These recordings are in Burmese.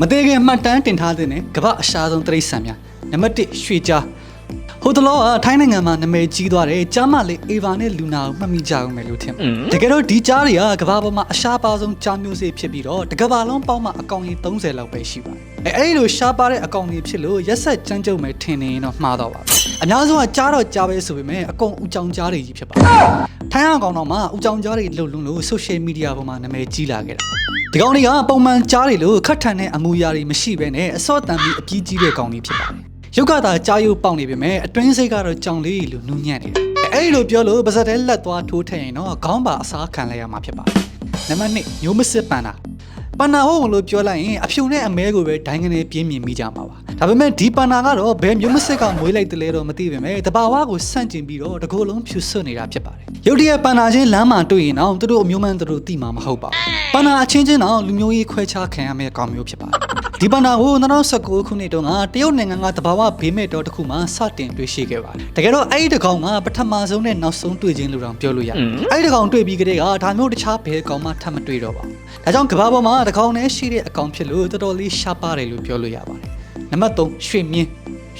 မသေးခင်မှတ်တမ်းတင်ထားတဲ့နဲ့ကမ္ဘာအရှာဆုံးတရိတ်ဆန်များနံပါတ်1ရွှေကြား ဟိုတလောကထိုင်းနိုင်ငံမှာနာမည်ကြီးသွားတယ်ကြားမလေးအေဗာနဲ့လူနာကိုမှတ်မိကြအောင်မယ်လို့ထင်တယ်တကယ်တော့ဒီကြားတွေကကမ္ဘာပေါ်မှာအရှာပါဆုံးကြားမျိုးစေ့ဖြစ်ပြီးတော့တကမ္ဘာလုံးပေါင်းမှာအကောင်ကြီး30လောက်ပဲရှိပါတယ်အဲအဲ့ဒီလိုရှားပါတဲ့အကောင်ကြီးဖြစ်လို့ရက်ဆက်ကြမ်းကြုတ်မယ်ထင်နေရင်တော့မှားတော့ပါဘူးအများဆုံးကကြားတော့ကြားပဲဆိုပေမဲ့အကုန်ဦးကြောင်ကြားတွေကြီးဖြစ်ပါတယ်ထိုင်းအောင်ကောင်တော့မှဦးကြောင်ကြားတွေလှုပ်လွန်းလို့ social media ပေါ်မှာနာမည်ကြီးလာခဲ့တာဒီကောင်တွေကပုံမှန်ကြားတွေလို့ခတ်ထန်တဲ့အမူအရာတွေမရှိဘဲနဲ့အစော့တန်ပြီးအကြီးကြီးတဲ့ကောင်တွေဖြစ်ပါတယ်။ ရုပ်ကသာကြားရုပ်ပေါက်နေပေမဲ့အတွင်းစိတ်ကတော့ကြောင်လေးလို့နူးညံ့နေတယ်။အဲ့ဒီလိုပြောလို့ပါဇက်တဲလက်သွားထိုးထည့်ရင်တော့ခေါင်းပါအစားခံလိုက်ရမှာဖြစ်ပါတယ်။နံပါတ်1မျိုးမစစ်ပန်တာပန်နာဟုတ်လို့ပြောလိုက်ရင်အဖြူနဲ့အမဲကိုပဲဒိုင်းကနေပြင်းမြင်မိကြမှာပါ ဒါပေမဲ့ဒီပန်နာကတော့ဘယ်မျိုးမစစ်ကမွေးလိုက်တယ်လဲတော့မသိပေမဲ့တဘာဝကိုဆန့်ကျင်ပြီးတော့တကိုယ်လုံးဖြူဆွတ်နေတာဖြစ်ပါတယ်ရုတ်တရက်ပန်နာချင်းလမ်းမှာတွေ့ရင်တော့သူတို့အမျိုးမှန်သူတို့သိမှာမဟုတ်ပါဘူးပန်နာအချင်းချင်းတော့လူမျိုးရေးခွဲခြားခံရမယ့်ကောင်မျိုးဖြစ်ပါတယ်ဒီပန်နာကို2019ခုနှစ်တုန်းကတရုတ်နိုင်ငံကတဘာဝဘေးမဲ့တော်တစ်ခုမှစတင်တွေ့ရှိခဲ့ပါတယ်တကယ်တော့အဲ့ဒီတစ်ကောင်ကပထမဆုံးနဲ့နောက်ဆုံးတွေ့ခြင်းလို့တောင်ပြောလို့ရတယ်အဲ့ဒီတစ်ကောင်တွေ့ပြီးကတည်းကဒါမျိုးတခြားဘယ်ကောင်မှထပ်မတွေ့တော့ပါဘူးဒါကြောင့်ကမ္ဘာပေါ်မှာတစ်ကောင်နဲ့ရှိတဲ့အကောင်ဖြစ်လို့တော်တော်လေးရှားပါတယ်လို့ပြောလို့ရပါတယ် နံပါတ်3ရွှေမြင်း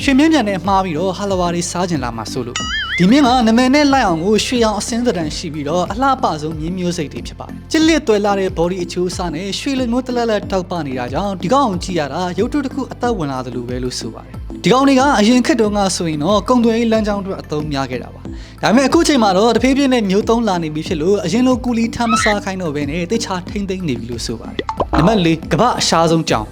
ရွှေမြင်းပြန်နဲ့မှားပြီးတော့ဟာလဝါတွေစားကျင်လာမှဆိုလို့ဒီမြင်းကနမည်နဲ့လိုက်အောင်ကိုရွှေအောင်အစင်းသဏ္ဍာန်ရှိပြီးတော့အလှပဆုံးမြင်းမျိုးစိတ်တွေဖြစ်ပါတယ်။ချစ်လက်သွဲလာတဲ့ body အချိုးအစားနဲ့ရွှေလိုမျိုးတလက်လက်တောက်ပနေတာကြောင့်ဒီကောင်ကိုကြည့်ရတာရုပ်တုတစ်ခုအသက်ဝင်လာသလိုပဲလို့ဆိုပါတယ်။ဒီကောင်တွေကအရင်ခက်တုန်းကဆိုရင်တော့ကုံသွဲလမ်းကြောင်းအတွက်အသုံးများခဲ့တာပါ။ဒါပေမဲ့အခုချိန်မှာတော့တဖြည်းဖြည်းနဲ့မျိုးသုံးလာနေပြီဖြစ်လို့အရင်လိုကူလီထမ်းမစားခိုင်းတော့ဘဲနဲ့တိတ်ချထိမ့်သိမ့်နေပြီလို့ဆိုပါတယ်။နံပါတ်၄ကမ္ဘာအရှားဆုံးကြောင်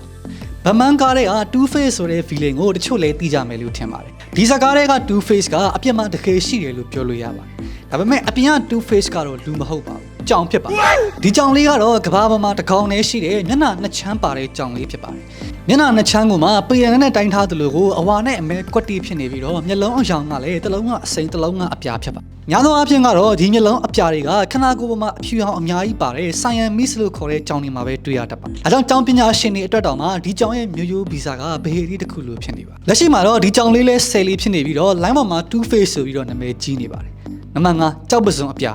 ဗမန်ကားတဲ့က Two Face ဆိုတဲ့ feeling ကိုတချို့လည်းသိကြမယ်လို့ထင်ပါတယ်ဒီစကားတွေက Two Face ကအပြစ်မှတကယ်ရှိတယ်လို့ပြောလို့ရပါတယ်ဒါပေမဲ့အပြင်က Two Face ကတော့လူမဟုတ်ပါဘူး ကြောင်ဖြစ်ပါတယ်ဒီကြောင်လေးကတော့ကဘာပေါ်မှာတစ်ကောင်နဲ့ရှိတယ်မျက်နှာနှစ်ချမ်းပါတဲ့ကြောင်လေးဖြစ်ပါတယ်မျက်နှာနှစ်ချမ်းကမှပယံနဲ့တိုင်းထားသလိုကိုအဝါနဲ့အမဲကွက်တီဖြစ်နေပြီးတော့မျက်လုံးအရောင်ကလည်းတစ်လုံးကအစိမ်းတစ်လုံးကအပြာဖြစ်ပါများသောအားဖြင့်ကတော့ဒီမျက်လုံးအပြာတွေကခန္ဓာကိုယ်ပေါ်မှာအဖြူအောင်အများကြီးပါတယ်ဆိုင်ယန်မစ်လို့ခေါ်တဲ့ကြောင်တွေမှာပဲတွေ့ရတတ်ပါအဲကြောင့်ကြောင်ပညာရှင်တွေအတွက်တောင်မှဒီကြောင်ရဲ့မျိုးရိုးဗီဇာကဘဟေရီတစ်ခုလိုဖြစ်နေပါလက်ရှိမှာတော့ဒီကြောင်လေးလဲဆယ်လေးဖြစ်နေပြီးတော့ line ပေါ်မှာ two face ဆိုပြီးတော့နာမည်ကြီးနေပါတယ်နံပါတ်5ကြောက်ပစုံအပြာ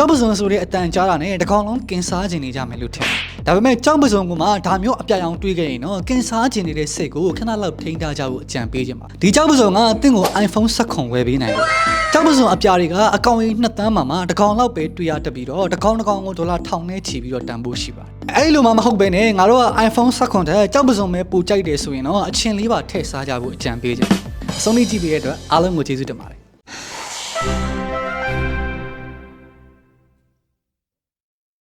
ကြောက်ပစုံဆိုတဲ့အတန်ကြားတာနဲ့တကောင်လုံးကင်စားခြင်းနေကြမယ်လို့ထင်တယ်ဒါပေမဲ့ကြောက်ပစုံကမှဒါမျိုးအပြာရောင်တွေးခဲ့ရင်တော့ကင်စားခြင်းနေတဲ့စိတ်ကိုခဏလောက်ထိန်းထားကြဖို့အကြံပေးခြင်းပါဒီကြောက်ပစုံကတင့်ကို iPhone 16ဝယ်ပေးနိုင်တယ်ကြောက်ပစုံအပြာတွေကအကောင်ကြီးနှစ်တန်းမှာမှတကောင်လောက်ပဲတွေ့ရတတ်ပြီးတော့တကောင်တကောင်ကိုဒေါ်လာထောင်နဲ့ချီပြီးတော့တန်ဖိုးရှိပါတယ်အဲ့ဒီလိုမှမဟုတ်ပဲနဲ့ငါတို့က iPhone 16တဲ့ကြောက်ပစုံပဲပိုကြိုက်တယ်ဆိုရင်တော့အချင်းလေးပါထည့်စားကြဖို့အကြံပေးခြင်းအဆုံးလေးကြည့်ပေးတဲ့အတွက်အားလုံးကိုကျေးဇူးတင်ပါတယ်